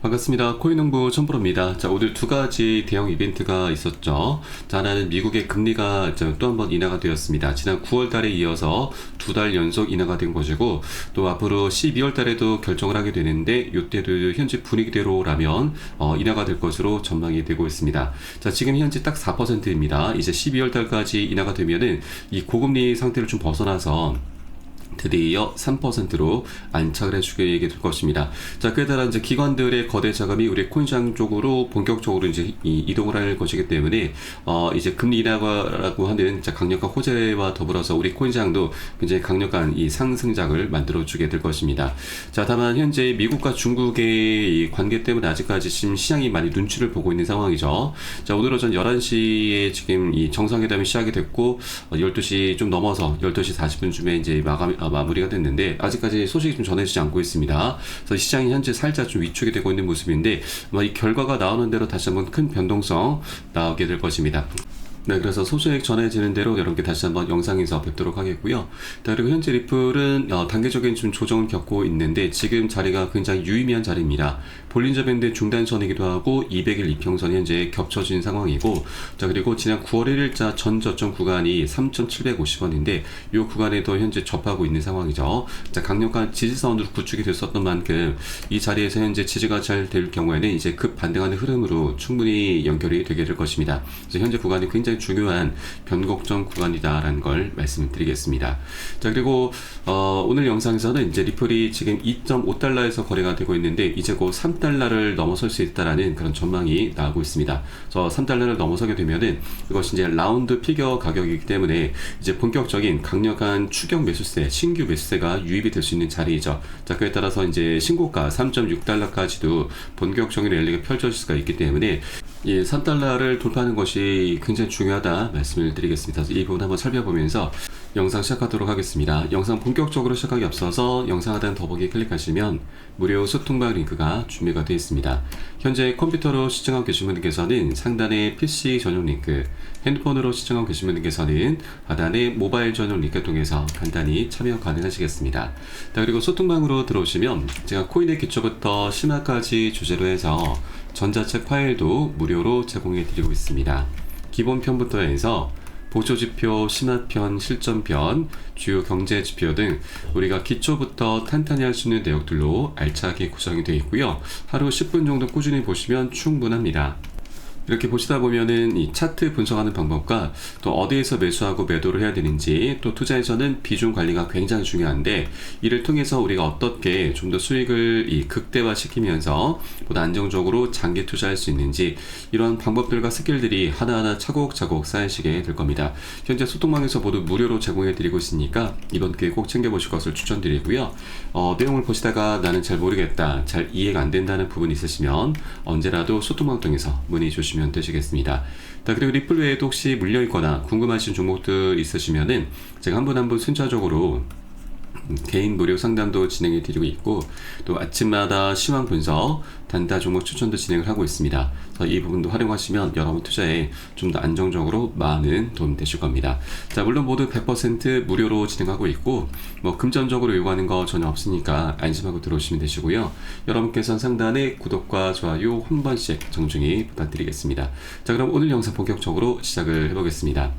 반갑습니다. 코인농부 천프로입니다. 자, 오늘 두 가지 대형 이벤트가 있었죠. 자, 하나는 미국의 금리가 또 한 번 인하가 되었습니다. 지난 9월 달에 이어서 두 달 연속 인하가 된 것이고, 또 앞으로 12월 달에도 결정을 하게 되는데, 이때도 현재 분위기대로라면, 어, 인하가 될 것으로 전망이 되고 있습니다. 자, 지금 현재 딱 4%입니다. 이제 12월 달까지 인하가 되면은, 이 고금리 상태를 좀 벗어나서, 드디어 3%로 안착을 해주게 될 것입니다. 자, 그에 따라 이제 기관들의 거대 자금이 우리 코인시장 쪽으로 본격적으로 이제 이, 동을할 것이기 때문에 어, 이제 금리 인하라고 하는 강력한 호재와 더불어서 우리 코인시장도 굉장히 강력한 이 상승장을 만들어주게 될 것입니다. 자, 다만 현재 미국과 중국의 이 관계 때문에 아직까지 지금 시장이 많이 눈치를 보고 있는 상황이죠. 자, 오늘 오전 11시에 지금 이 정상회담이 시작이 됐고 어, 12시 좀 넘어서 12시 40분쯤에 이제 마감이 아, 마무리가 됐는데 아직까지 소식이 좀 전해지지 않고 있습니다. 그래서 시장이 현재 살짝 좀 위축이 되고 있는 모습인데 이 결과가 나오는 대로 다시 한번 큰 변동성 나오게 될 것입니다. 네, 그래서 소식 전해지는 대로 여러분께 다시 한번 영상에서 뵙도록 하겠고요. 자, 그리고 현재 리플은 어, 단계적인 좀 조정을 겪고 있는데 지금 자리가 굉장히 유의미한 자리입니다. 볼린저 밴드 중단선이기도 하고 200일 이평선이 현재 겹쳐진 상황이고 자 그리고 지난 9월 1일자 전 저점 구간이 3,750원인데 이 구간에도 현재 접하고 있는 상황이죠. 자 강력한 지지선으로 구축이 됐었던 만큼 이 자리에서 현재 지지가 잘 될 경우에는 이제 급 반등하는 흐름으로 충분히 연결이 되게 될 것입니다. 그래서 현재 구간이 굉장히 중요한 변곡점 구간이다라는 걸 말씀드리겠습니다. 자 그리고 어, 오늘 영상에서는 이제 리플이 지금 2.5달러에서 거래가 되고 있는데 이제 곧 3달러를 넘어설 수 있다라는 그런 전망이 나오고 있습니다. 그래서 3달러를 넘어서게 되면은 이것이 이제 라운드 피겨 가격이기 때문에 이제 본격적인 강력한 추격 매수세, 신규 매수세가 유입이 될 수 있는 자리이죠. 자, 그에 따라서 이제 신고가 3.6달러까지도 본격적인 랠리가 펼쳐질 수가 있기 때문에 이 3달러를 돌파하는 것이 굉장히 중요하다 말씀을 드리겠습니다. 이 부분 한번 살펴보면서 영상 시작하도록 하겠습니다. 영상 본격적으로 시작하기 앞서서 영상 하단 더보기 클릭하시면 무료 소통방 링크가 준비가 되어 있습니다. 현재 컴퓨터로 시청하고 계신 분께서는 상단에 PC 전용 링크, 핸드폰으로 시청하고 계신 분께서는 하단에 모바일 전용 링크 통해서 간단히 참여 가능하시겠습니다. 자, 그리고 소통방으로 들어오시면 제가 코인의 기초부터 심화까지 주제로 해서 전자책 파일도 무료로 제공해 드리고 있습니다. 기본편부터 해서 보조지표, 심화편, 실전편, 주요 경제지표 등 우리가 기초부터 탄탄히 할 수 있는 내용들로 알차게 구성이 되어 있고요. 하루 10분 정도 꾸준히 보시면 충분합니다. 이렇게 보시다 보면은 이 차트 분석하는 방법과 또 어디에서 매수하고 매도를 해야 되는지 또 투자에서는 비중 관리가 굉장히 중요한데 이를 통해서 우리가 어떻게 좀 더 수익을 이 극대화 시키면서 보다 안정적으로 장기 투자할 수 있는지 이런 방법들과 스킬들이 하나하나 차곡차곡 쌓이시게 될 겁니다. 현재 소통망에서 모두 무료로 제공해 드리고 있으니까 이번 기회 꼭 챙겨 보실 것을 추천드리고요. 어, 내용을 보시다가 나는 잘 모르겠다, 잘 이해가 안 된다는 부분이 있으시면 언제라도 소통망 통해서 문의 주시면 보시면 되시겠습니다. 자, 그리고 리플 외에도 혹시 물려있거나 궁금하신 종목들 있으시면은 제가 한 분 한 분 순차적으로 개인 무료 상담도 진행해 드리고 있고 또 아침마다 시황 분석, 단타 종목 추천도 진행을 하고 있습니다. 이 부분도 활용하시면 여러분 투자에 좀 더 안정적으로 많은 도움 되실 겁니다. 자 물론 모두 100% 무료로 진행하고 있고 뭐 금전적으로 요구하는 거 전혀 없으니까 안심하고 들어오시면 되시고요. 여러분께서는 상단에 구독과 좋아요 한 번씩 정중히 부탁드리겠습니다. 자 그럼 오늘 영상 본격적으로 시작을 해보겠습니다.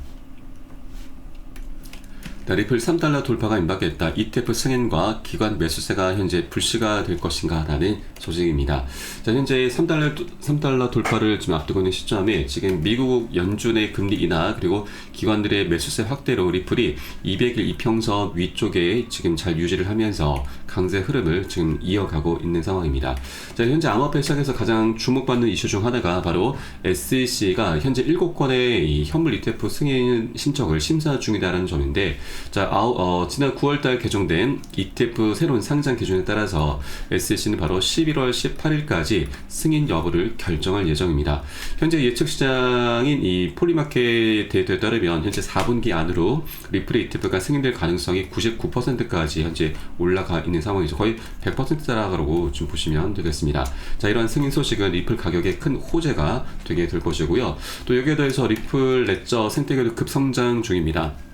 리플 3달러 돌파가 임박했다. ETF 승인과 기관 매수세가 현재 불씨가 될 것인가 라는 소식입니다. 자, 현재 3달러, 3달러 돌파를 좀 앞두고 있는 시점에 지금 미국 연준의 금리 인하 그리고 기관들의 매수세 확대로 리플이 200일 이평선 위쪽에 지금 잘 유지를 하면서 강세 흐름을 지금 이어가고 있는 상황입니다. 자, 현재 암호화폐 시장에서 가장 주목받는 이슈 중 하나가 바로 SEC가 현재 7건의 이 현물 ETF 승인 신청을 심사 중이다라는 점인데 자, 아우, 어, 지난 9월달 개정된 ETF 새로운 상장 기준에 따라서 SEC는 바로 11월 18일까지 승인 여부를 결정할 예정입니다. 현재 예측 시장인 이 폴리마켓 데이터에 따르면 현재 4분기 안으로 리플 ETF가 승인될 가능성이 99%까지 현재 올라가 있는 상황이죠. 거의 100%라고 좀 보시면 되겠습니다. 자, 이러한 승인 소식은 리플 가격에 큰 호재가 되게 될 것이고요. 또 여기에 더해서 리플 레저 생태계도 급성장 중입니다.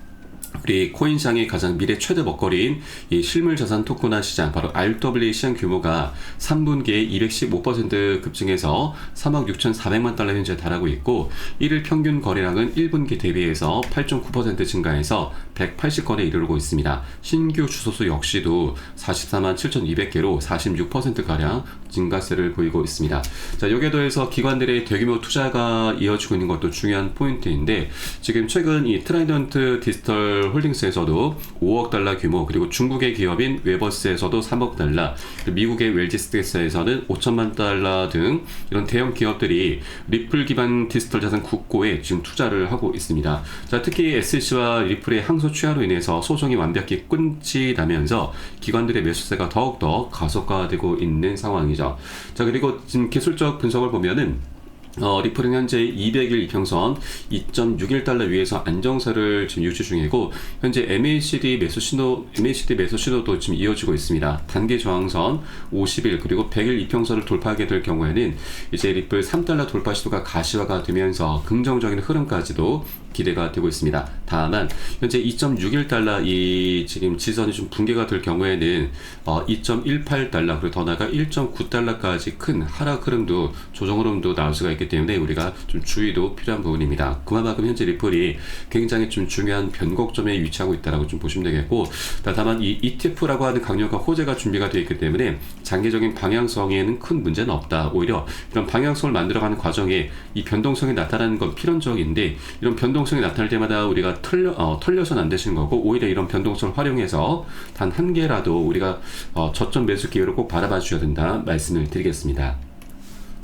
우리 코인 시장의 가장 미래 최대 먹거리인 이 실물 자산 토큰화 시장 바로 RWA 시장 규모가 3분기에 215% 급증해서 3억 6,400만 달러 현재 달하고 있고 1일 평균 거래량은 1분기 대비해서 8.9% 증가해서 180건에 이르르고 있습니다. 신규 주소수 역시도 44만 7,200개로 46%가량 증가세를 보이고 있습니다. 자, 여기에 더해서 기관들의 대규모 투자가 이어지고 있는 것도 중요한 포인트인데 지금 최근 이 트라이던트 디지털 홀딩스에서도 5억 달러 규모 그리고 중국의 기업인 웨버스에서도 3억 달러 미국의 웰지스텍스에서는 5천만 달러 등 이런 대형 기업들이 리플 기반 디지털 자산 국고에 지금 투자를 하고 있습니다. 자, 특히 SC와 리플의 항소 취하로 인해서 소송이 완벽히 끝이 나면서 기관들의 매수세가 더욱더 가속화되고 있는 상황이죠. 자, 그리고 지금 기술적 분석을 보면은 어, 리플은 현재 200일 이평선 2.61달러 위에서 안정세를 지금 유지 중이고 현재 MACD 매수 신호 MACD 매수 신호도 지금 이어지고 있습니다. 단기 저항선 50일 그리고 100일 이평선을 돌파하게 될 경우에는 이제 리플 3달러 돌파 시도가 가시화가 되면서 긍정적인 흐름까지도 기대가 되고 있습니다. 다만 현재 2.61달러 이 지금 지선이 좀 붕괴가 될 경우에는 어, 2.18달러 그리고 더 나아가 1.9달러까지 큰 하락 흐름도 조정 흐름도 나올 수가 있기 때문에 우리가 좀 주의도 필요한 부분입니다. 그만큼 현재 리플이 굉장히 좀 중요한 변곡점에 위치하고 있다라고 좀 보시면 되겠고 다- 다만 이 ETF라고 하는 강력한 호재가 준비가 되어 있기 때문에 장기적인 방향성에는 큰 문제는 없다. 오히려 이런 방향성을 만들어가는 과정에 이 변동성이 나타나는 건 필연적인데 이런 변동성이 나타날 때마다 우리가 털려 어, 털려서는 안 되시는 거고 오히려 이런 변동성을 활용해서 단 한 개라도 우리가 어, 저점 매수 기회를 꼭 바라봐 주셔야 된다 말씀을 드리겠습니다.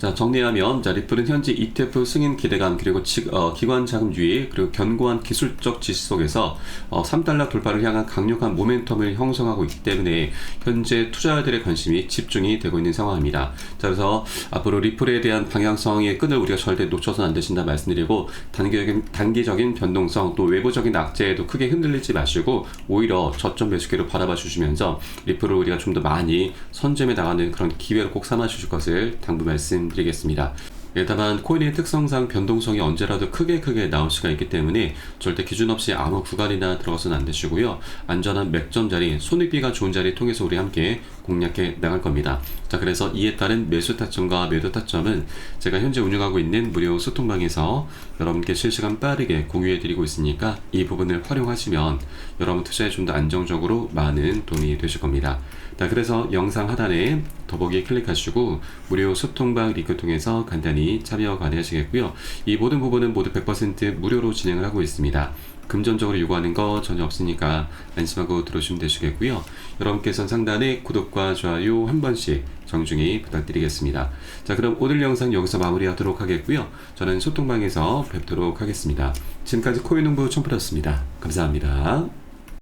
자 정리하면 자 리플은 현재 ETF 승인 기대감 그리고 지- 어, 기관 자금 유입 그리고 견고한 기술적 지시 속에서 어, 3달러 돌파를 향한 강력한 모멘텀을 형성하고 있기 때문에 현재 투자자들의 관심이 집중이 되고 있는 상황입니다. 자 그래서 앞으로 리플에 대한 방향성의 끈을 우리가 절대 놓쳐서는 안 되신다 말씀드리고 단기적인 단기적인 변동성 또 외부적인 악재에도 크게 흔들리지 마시고 오히려 저점 매수기를 바라봐 주시면서 리플을 우리가 좀 더 많이 선점해 나가는 그런 기회를 꼭 삼아 주실 것을 당부 말씀 드리겠습니다. 예, 다만 코인의 특성상 변동성이 언제라도 크게 크게 나올 수가 있기 때문에 절대 기준 없이 아무 구간이나 들어가서는 안 되시고요. 안전한 맥점 자리, 손익비가 좋은 자리 통해서 우리 함께 공략해 나갈 겁니다. 자, 그래서 이에 따른 매수 타점과 매도 타점은 제가 현재 운영하고 있는 무료 소통방에서 여러분께 실시간 빠르게 공유해 드리고 있으니까 이 부분을 활용하시면 여러분 투자에 좀 더 안정적으로 많은 도움이 되실 겁니다. 자, 그래서 영상 하단에 더보기에 클릭하시고 무료 소통방 링크 통해서 간단히 참여 가능하시겠고요. 이 모든 부분은 모두 100% 무료로 진행을 하고 있습니다. 금전적으로 요구하는 거 전혀 없으니까 안심하고 들어오시면 되시겠고요. 여러분께서는 상단에 구독과 좋아요 한 번씩 정중히 부탁드리겠습니다. 자, 그럼 오늘 영상 여기서 마무리하도록 하겠고요. 저는 소통방에서 뵙도록 하겠습니다. 지금까지 코인농부 첨프였습니다. 감사합니다.